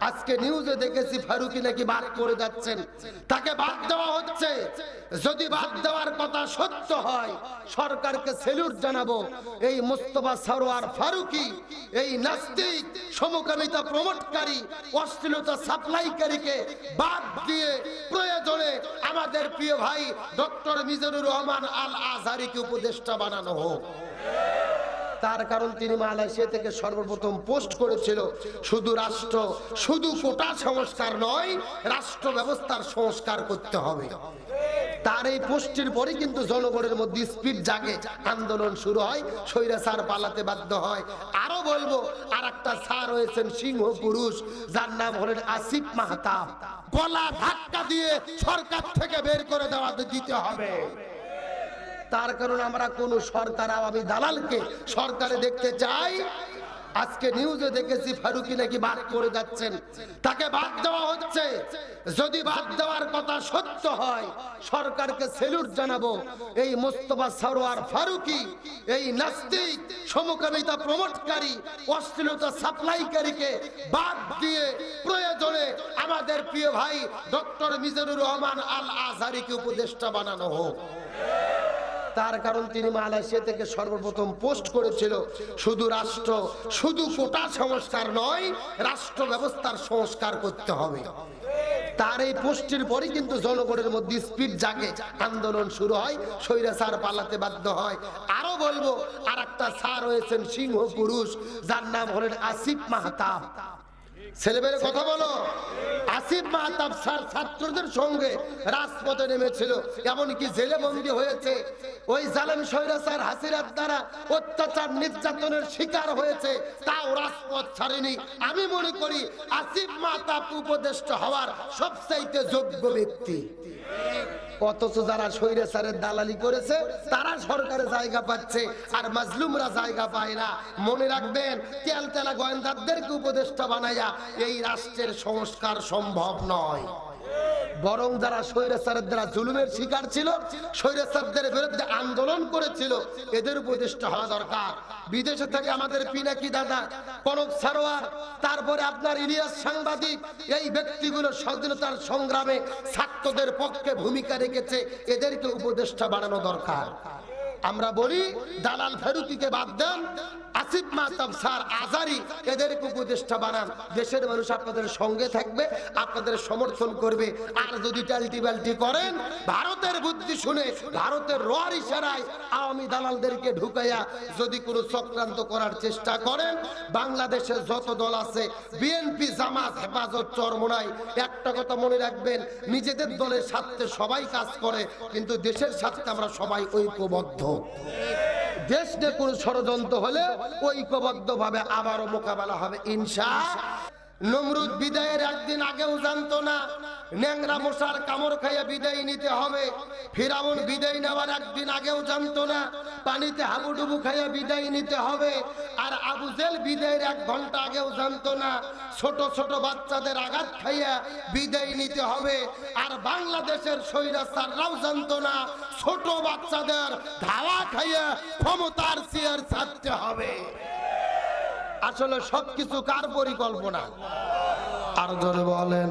আজকে নিউজে দেখেছি ফারুকি নাকি বাদ করে যাচ্ছেন। তাকে বাদ দেওয়া হচ্ছে। যদি বাদ দেওয়ার কথা সত্য হয়, সরকারকে সেলুট জানাব। এই মোস্তফা সরোয়ার ফারুকি, এই নাস্তিক, সমকামিতা প্রমোটকারী, অশ্লীলতা সাপ্লাইকারীকে বাদ দিয়ে প্রয়োজনে আমাদের প্রিয় ভাই ডক্টর মিজানুর রহমান আল আজহারিকে উপদেষ্টা বানানো হোক। তার কারণ তিনি মালয়েশিয়া থেকে সর্বপ্রথম পোস্ট করেছিল, শুধু রাষ্ট্র, শুধু কোটা সংস্কার নয়, রাষ্ট্র ব্যবস্থার সংস্কার করতে হবে। তার এই পোস্টের পরে কিন্তু জনগণের মধ্যে স্পিড জাগে, আন্দোলন শুরু হয় স্বৈরাচার পালাতে বাধ্য হয়। আরও বলব আর একটা স্যার হয়েছেন সিংহ পুরুষ, যার নাম হলেন আসিফ মাহতাব। গলা ধাক্কা দিয়ে সরকার থেকে বের করে দেওয়া দিতে হবে। তার কারণ আমরা কোন সরকার আওয়ামী দালালকে সরকারে দেখতে চাই। আজকে নিউজে দেখেছি ফারুকি নাকি বাদ করে যাচ্ছেন। তাকে বাদ দেওয়া হচ্ছে। যদি বাদ দেওয়ার কথা সত্য হয়, সরকারকে সেলুট জানাব। এই মোস্তফা সরোয়ার ফারুকি, এই নাস্তিক, সমকামিতা প্রমোটকারী অশ্লীলতা সাপ্লাইকারীকে বাদ দিয়ে প্রয়োজনে আমাদের প্রিয় ভাই ডক্টর মিজানুর রহমান আল আজহারিকে উপদেষ্টা বানানো হোক। তার কারণ তিনি মালয়েশিয়া থেকে সর্বপ্রথম পোস্ট করেছিল, শুধু রাষ্ট্র, শুধু কোটা সংস্কার নয়, রাষ্ট্র ব্যবস্থার সংস্কার করতে হবে। তার এই পোস্টের পরে কিন্তু জনগণের মধ্যে স্পিড জাগে, আন্দোলন শুরু হয় স্বৈরাচার পালাতে বাধ্য হয়। আরও বলব আর একটা স্যার হয়েছেন সিংহ পুরুষ, যার নাম হলেন আসিফ মাহতাব। ছেলেমেয়ের কথা বলো। আসিফ মাহতাব স্যার ছাত্রদের সঙ্গে রাজপথে নেমেছিল, এমনকি জেলে বন্দী হয়েছে। ওই জালেম স্বৈরাচার হাসিরার দ্বারা অত্যাচার নির্যাতনের শিকার হয়েছে, তাও রাজপথ ছাড়েনি। আমি মনে করি আসিফ মাহতাব উপদেষ্টা হওয়ার সবচাইতে যোগ্য ব্যক্তি। অথচ যারা স্বৈরাচারের দালালি করেছে, তারা সরকারে জায়গা পাচ্ছে আর মাজলুমরা জায়গা পায় না। মনে রাখবেন তেল তেলা গোয়েন্দাদেরকে উপদেষ্টা বানাইয়া এই রাষ্ট্রের সংস্কার সম্ভব নয়। বরং যারা স্বৈরাচারের দ্বারা জুলুমের শিকার ছিল, স্বৈরাচারদের বিরুদ্ধে আন্দোলন করেছিল, এদের উপদেষ্টা হওয়া দরকার। বিদেশে থেকে আমাদের পিনাকি দাদা, কনক সারোয়ার, তারপরে আপনার ইলিয়াস সাংবাদিক, এই ব্যক্তিগুলো স্বাধীনতার সংগ্রামে ছাত্রদের পক্ষে ভূমিকা রেখেছে, এদেরকে উপদেষ্টা বাড়ানো দরকার। আমরা বলি, দালাল ফেরুতিকে বাদ দেন এদেরকে উপদেষ্টা বানান। দেশের মানুষ আপনাদের সঙ্গে থাকবে, আপনাদের সমর্থন করবে। আর যদি টালটি করেন, ভারতের বুদ্ধি শুনে, ভারতের রোয়ার ইশারায় আওয়ামী দালালদেরকে ঢুকাইয়া যদি কোনো চক্রান্ত করার চেষ্টা করেন বাংলাদেশের যত দল আছে, বিএনপি, জামাত, হেফাজত, চরমোনাই, একটা কথা মনে রাখবেন, নিজেদের দলের স্বার্থে সবাই কাজ করে, কিন্তু দেশের স্বার্থে আমরা সবাই ঐক্যবদ্ধ। দেশ নিয়ে কোন ষড়যন্ত্র হলে ঐক্যবদ্ধ ভাবে আবারও মোকাবেলা হবে, ইনশা নমরুদ বিদায়ের একদিন আগেও জানতো না। ন্যাংরা মশার কামড় খাইয়ে বিদায় নিতে হবে। ফিরাউন বিদায় নেওয়ার একদিন আগেও জানতো না, পানিতে হাবুডুবু খাইয়ে বিদায় নিতে হবে। আর আবু জেল বিদায়ের এক ঘণ্টা আগেও জানতো না, ছোট ছোট বাচ্চাদের আঘাত খাইয়া বিদায় নিতে হবে। আর বাংলাদেশের স্বৈরাচাররাও জানতো না, ছোট বাচ্চাদের ধাওয়া খাইয়া ক্ষমতার চেয়ার ছাড়তে হবে। আসলে সবকিছু কার পরিকল্পনা? আর জোরে বলেন।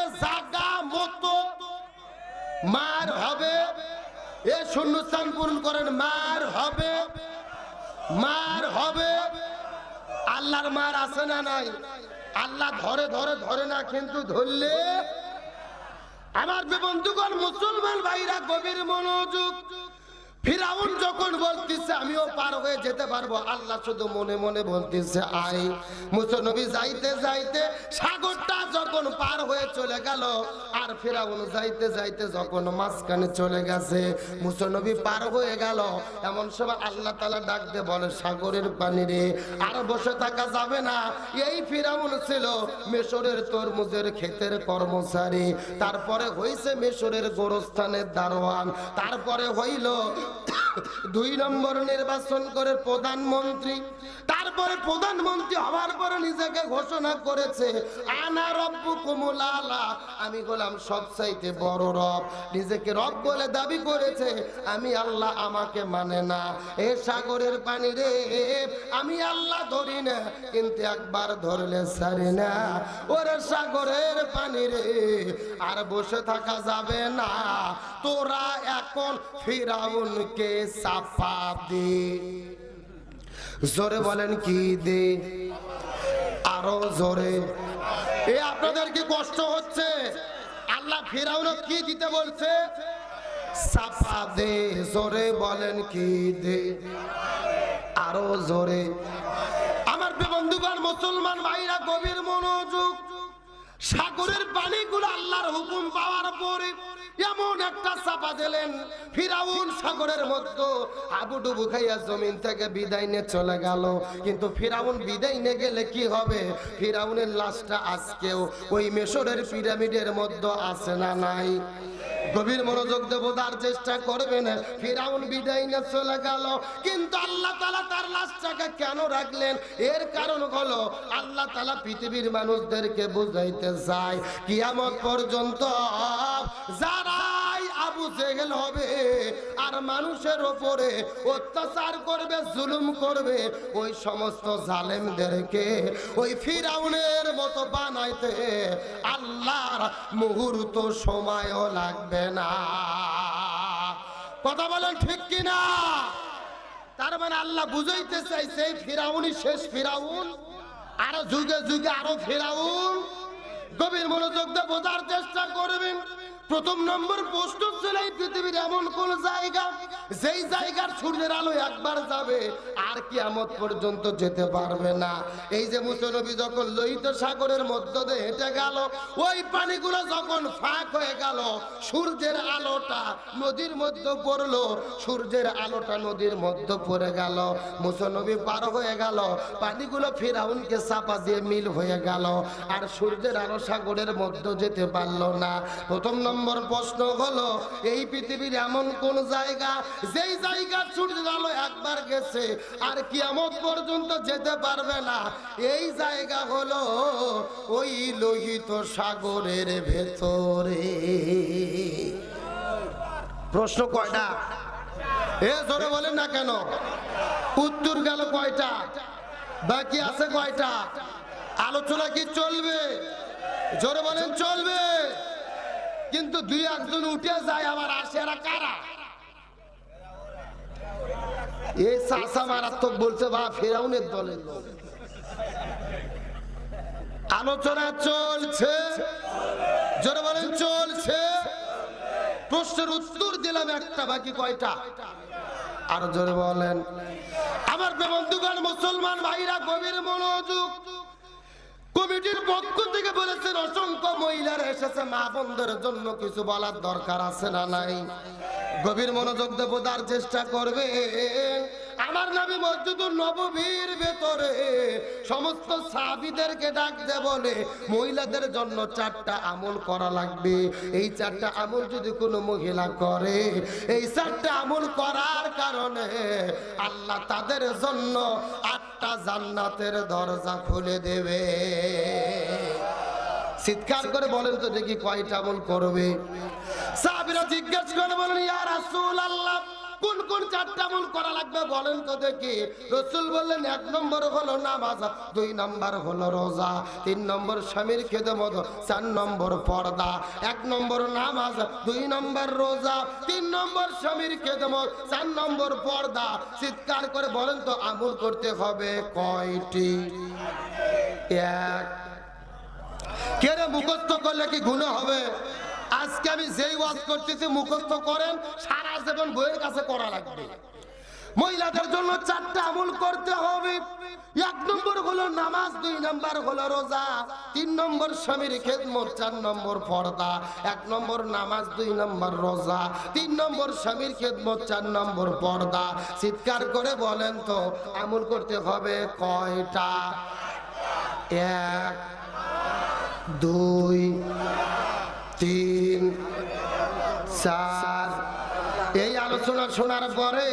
মার হবে। এ শূন্যস্থান পূরণ করেন, মার হবে। মার হবে। আল্লাহর মার আছে না নাই? আল্লাহ ধরে ধরে ধরে না, কিন্তু ধরলে আমার বন্ধুগণ, মুসলমান ভাইরা গভীর মনোযোগ ফিরাউন যখন বলতেছে, আমিও পার হয়ে যেতে পারব। আল্লাহ শুধু মনে মনে বলতেছে আই মুসনবী যাইতে যাইতে সাগরটা যখন পার হয়ে চলে গেল, আর ফেরাউন যাইতে যাইতে যখন মাঝখানে চলে গেছে মুসনবী পার হয়ে গেল। এমন সময় আল্লাহ তালা ডাকতে বলে, সাগরের পানি রে, আর বসে থাকা যাবে না। এই ফিরাউন ছিল মেশরের তরমুজের ক্ষেতের কর্মচারী। তারপরে হইছে মেশরের গোরস্থানের দারোয়ান। তারপরে হইল দুই নম্বর নির্বাচন করে প্রধানমন্ত্রী। তারপরে প্রধানমন্ত্রী হওয়ার পরে নিজেকে ঘোষণা করেছে, আনা রব্বু কুমুল আলা। আমি গোলাম সবচাইতে বড় রব। নিজেকে রব বলে দাবি করেছে, আমি আল্লাহ আমাকে মানে না। এ সাগরের পানি রে, আমি আল্লাহ ধরি না। কিন্তু একবার ধরলে সারি না। ওরে সাগরের পানি রে, আর বসে থাকা যাবে না। তোরা এখন ফিরাউনকে চাপা দে। জোরে বলেন কি দে? আরও জোরে। এ, আপনাদের কি কষ্ট হচ্ছে? আল্লাহ ফেরাউনও কি দিতে বলছে? সাফা দে, জোরে বলেন কি দে? আরও জোরে। আমার বন্ধুগণ, মুসলমান ভাইরা, গভীর মনোযোগ সাগরের পানিগুলো আল্লাহর হুকুম পাওয়ার পরে এমন একটা চাপা দিলেন, ফিরাউন সাগরের মধ্যে হাবুডুবু খাইয়া জমিন থেকে বিদায় নিয়ে চলে গেল। কিন্তু ফিরাউন বিদায় নিয়ে গেলে কি হবে? ফিরাউনের লাশটা আজকেও ওই মেশরের পিরামিডের মধ্যে আছে না নাই? গভীর মনোযোগ দেব, তার চেষ্টা করবেন। ফিরাউন বিদায় না চলে গেল। কিন্তু আল্লাহ তালা তার লাশটাকে কেন রাখলেন? এর কারণ হলো, আল্লাহ তালা পৃথিবীর মানুষদেরকে বুঝাইতে চায়, কিয়ামত পর্যন্ত যারাই আবু জেহেল হবে, আর মানুষের ওপরে অত্যাচার করবে, জুলুম করবে, ওই সমস্ত জালেমদেরকে ওই ফিরাউনের মতো বানাইতে আল্লাহর মুহূর্ত সময়ও লাগবে না। কথা বলেন ঠিক কিনা? তার মানে আল্লাহ বুঝাইতে চাইছে, এই ফিরাউনই শেষ ফিরাউন, আরও যুগে যুগে আরও ফিরাউন। গভীর মনোযোগ দিয়ে বোঝার চেষ্টা করবেন। প্রথম নম্বর প্রশ্ন ছিল এই পৃথিবীর এমন কোন জায়গা, যেই জায়গার সূর্যের আলো একবার যাবে আর কি আমত পর্যন্ত যেতে পারবে না। এই যে মুসনবী যখন লোহিত সাগরের মধ্য দিয়ে হেঁটে গেল, ওই পানিগুলো যখন ফাঁক হয়ে গেল, সূর্যের আলোটা নদীর মধ্যে পড়ল, সূর্যের আলোটা নদীর মধ্যে পড়ে গেল। মুসনবী পার হয়ে গেল, পানিগুলো ফিরাউনকে চাপা দিয়ে মিল হয়ে গেল, আর সূর্যের আলো সাগরের মধ্যে যেতে পারল না। প্রথম নম্বর প্রশ্ন হলো, এই পৃথিবীর এমন কোন জায়গা, যেই জায়গা সূর্যের আলো একবার গেছে আর কিয়ামত পর্যন্ত যেতে পারবে না, এই জায়গা হলো ওই লোহিত সাগরের ভেতরে। প্রশ্ন কয়টা? এ জোরে বলেন না কেন। উত্তর গেল কয়টা? বাকি আছে কয়টা? আলোচনা কি চলবে? জোরে বলেন, চলবে। কিন্তু দুই একজন উঠে যায় আবার আসে কারা? এই চাষা মারাত্মক বলছে, বা ফেরাউনের দলের লোক। আলোচনা চলছে। জোরে বলেন, চলছে। প্রশ্নের উত্তর দিলাম একটা, বাকি কয়টা? আর জোরে বলেন। আমার বন্ধুগণ, মুসলমান ভাইরা, গভীর মনোযোগ। কমিটির পক্ষ থেকে অসংখ্য মহিলারা এসেছে মা বোনদের জন্য, কিছু বলার দরকার আছে না নাই? গভীর মনোযোগ দেব তার চেষ্টা করবে। আমার নামে মসজিদুর নববীর ভেতরে সমস্ত সাহাবিদেরকে ডাকতে বলে, মহিলাদের জন্য চারটা আমল করা লাগবে। এই চারটা আমল যদি কোনো মহিলা করে, এই চারটা আমল করার কারণে আল্লাহ তাদের জন্য আটটা জান্নাতের দরজা খুলে দেবে। চিৎকার করে বলেন তো দেখি কয়টা আমল করবে। সাহাবীরা জিজ্ঞেস করে বলেন, ইয়া রাসূলুল্লাহ, কোন কোন চারটা আমল করা লাগবে? বলেন তো দেখি। রসুল বললেন, এক নম্বর হলো নামাজ, দুই নম্বর হলো রোজা, তিন নম্বর স্বামীর খেদমত, চার নম্বর পর্দা, এক নম্বর নামাজ, দুই নম্বর রোজা, তিন নম্বর স্বামীর খেদমত, চার নম্বর পর্দা। চিৎকার করে বলেন তো, আমল করতে হবে কয়টি? এক কেন মুখস্থ করলে কি গুণ হবে? আজকে আমি যেই ওয়াজ করতেছি, মুখস্থ করেন, সারা জীবন বইয়ের কাছে করা লাগবে। মহিলাদের জন্য চারটা আমল করতে হবে। এক নম্বর হলো নামাজ, দুই নম্বর হলো রোজা, তিন নম্বর স্বামীর খেদমত, চার নম্বর পর্দা, এক নম্বর নামাজ, দুই নম্বর রোজা, তিন নম্বর স্বামীর খেদমত, চার নম্বর পর্দা। চিৎকার করে বলেন তো, আমল করতে হবে কয়টা? এক দুই তিন চার। এই আলোচনা শোনার পরে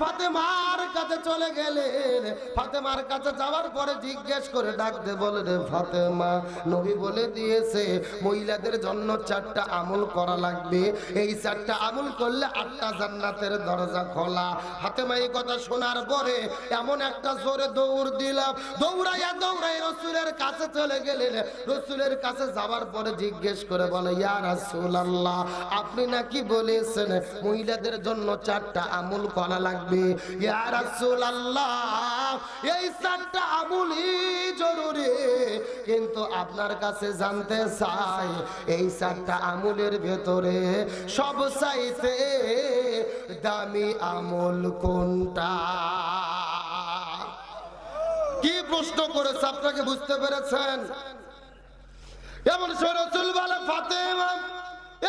ফাতেমার কাছে চলে গেলেন। ফাতেমার কাছে যাওয়ার পরে জিজ্ঞেস করে ফাতেমা, নবী বলে দিয়েছে, মহিলাদের জন্য চারটা আমল করা লাগবে। এই চারটা আমল করলে আটটা জান্নাতের দরজা খোলা। ফাতেমা এই কথা শোনার পরে এমন একটা জোরে দৌড় দিলাম। দৌড়াইয়া দৌড়াই রসুলের কাছে চলে গেলেন। রসুলের কাছে যাওয়ার পরে জিজ্ঞেস করে বলে, ইয়া রাসূলুল্লাহ, আপনি নাকি বলেছেন মহিলাদের জন্য চারটা আমল করা লাগবে। এই চারটা আমলই জরুরি। কিন্তু আপনার কাছে জানতে চাই, এই চারটা আমলের ভেতরে সব চাইতে দামি আমল কোনটা? কি প্রশ্ন করেছে আপনাকে বুঝতে পেরেছেন? এমন সরসুল বলে, ফাতেমা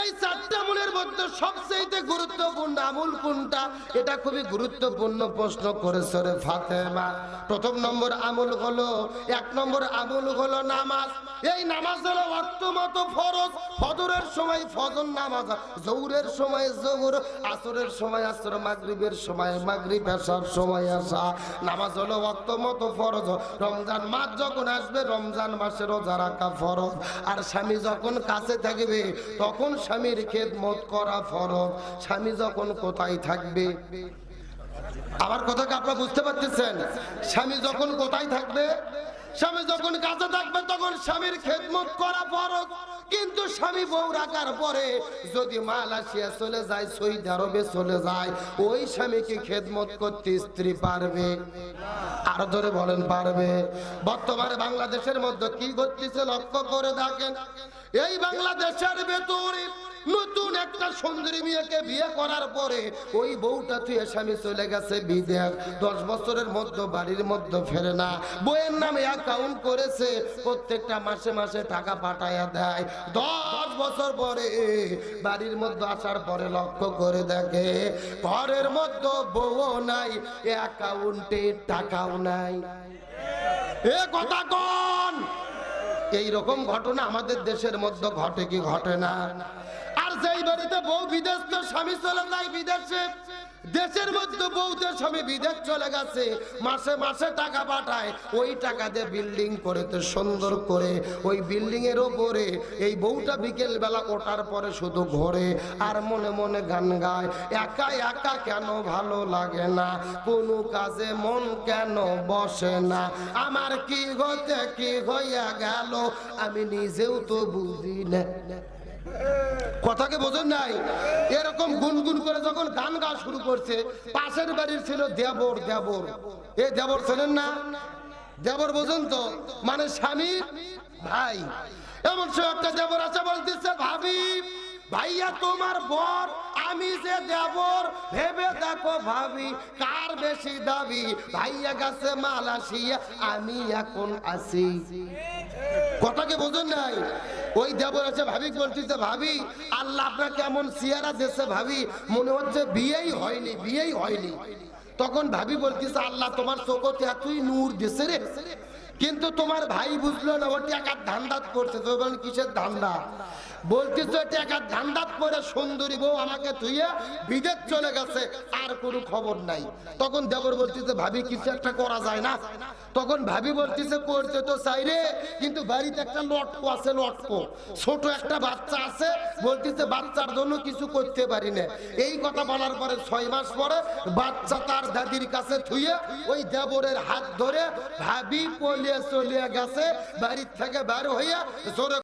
এই চারটা আমলের মধ্যে সবচেয়ে গুরুত্বপূর্ণ আমল কোনটা? এটা খুবই গুরুত্বপূর্ণ প্রশ্ন করেছে রে ফাতেমা। প্রথম নম্বর আমল হলো, এক নম্বর আমল হলো নামাজ। এই নামাজ হলো অর্থমত ফরজ। ফজরের সময় ফজর নামাজ জৌরের সময় জৌর আসরের সময় আসর, মাগরিবের সময় মাগরিব, আসার সময় আসা। নামাজ হলো অর্থমত ফরজ। রমজান মাস যখন আসবে, রমজান মাসে রোজা রাখা ফরজ। আর স্বামী যখন কাছে থাকবে, তখন স্বামীর খেদমত করা ফরজ। স্বামী যখন কোথায় থাকবে? আমার কথা কি আপনারা বুঝতে পারতেছেন? স্বামী যখন কোথায় থাকবে? স্বামী যখন কাছে থাকবে, তখন স্বামীর খেদমত করা ফরজ। কিন্তু স্বামী বউ রাখার পরে যদি মালয়েশিয়া চলে যায় সৌদি আরবে চলে যায়, ওই স্বামীকে খেদমত করতে স্ত্রী পারবে? আরও ধরে বলেন, পারবে। বর্তমানে বাংলাদেশের মধ্যে কি করতেছে লক্ষ্য করে দেখেন। এই বাংলাদেশের ভেতরে নতুন একটা সুন্দরী মেয়েকে বিয়ে করার পরে ওই বউটা তুই স্বামী চলে গেছে বিদেশ। দশ বছরের মধ্যে, বাড়ির মধ্যে ফেরে না। বইয়ের নামে অ্যাকাউন্ট করেছে, প্রত্যেকটা মাসে মাসে টাকা পাঠাইয়া দেয়। দশ বছর পরে বাড়ির মধ্যে আসার পরে লক্ষ্য করে দেখে, ঘরের মধ্যে বউ নাই অ্যাকাউন্টে টাকাও নাই। এ কথা কোন। এই রকম ঘটনা আমাদের দেশের মধ্যে ঘটে কি ঘটে না? আর যেই বাড়িতে বউ বিদেশ, তো স্বামী চলে যায় বিদেশে। দেশের মধ্যে বউদের স্বামী বিদেশ চলে গেছে। মাসে মাসে টাকা পাঠায়। ওই টাকা দিয়ে বিল্ডিং করে তো সুন্দর করে ওই বিল্ডিং এর ওপরে এই বউটা বিকেল বেলা ওঠার পরে শুধু ঘোরে আর মনে মনে গান গায়। একা একা কেন ভালো লাগে না? কোনো কাজে মন কেন বসে না? আমার কি হতে, কি হইয়া গেল? আমি নিজেও তো বুঝি না। কথাকে বোঝেন নাই? এরকম গুনগুন করে যখন গান গাওয়া শুরু করছে, পাশের বাড়ির ছিল দেবর দেবর। এ দেবর ছিলেন না? দেবর বোঝেন তো? মানে স্বামী, ভাই। এমন সে একটা দেবর আছে বলতেছে, ভাবি, ভাইয়া, তোমার বর, আমি যে দেবর, ভেবে দেখো ভাবি, কার বেশি দাবি? ভাইয়া গেছে মাল আসিয়া আমি এখন আসি কথাকে বোঝেন নাই? ওই দেবর আছে, ভাবি বলতেছে ভাবি, আল্লাহ আপনার কেমন সিয়ারা দেশে ভাবি, মনে হচ্ছে বিয়েই হয়নি বিয়েই হয়নি। তখন ভাবি বলতেছে আল্লাহ, তোমার চোখতে এতই নূর দেশে রে। কিন্তু তোমার ভাই বুঝলো না ওটি টাকার ধান্দাত করছে, তো বলেন কিসের ধান্দা? ধান্দাত করে সুন্দরী বউ আমাকে বিদেশ চলে গেছে, আর কোনো খবর নাই। তখন দেবর বলতেছে, ভাবি, কিছু একটা করা যায় না? তখন ভাবি বলতেছে তো চাইরে কিন্তু বাড়িতে একটা লটকো আছে, লটকো। ছোট একটা বাচ্চা আছে। বলতেছে, বাচ্চার জন্য কিছু করতে পারি না। এই কথা বলার পরে ছয় মাস পরে বাচ্চা তার দাদির কাছে থুয়ে ওই দেবরের হাত ধরে ভাবি পলিয়ে চলিয়ে গেছে, বাড়ির থেকে বার হইয়া জোরে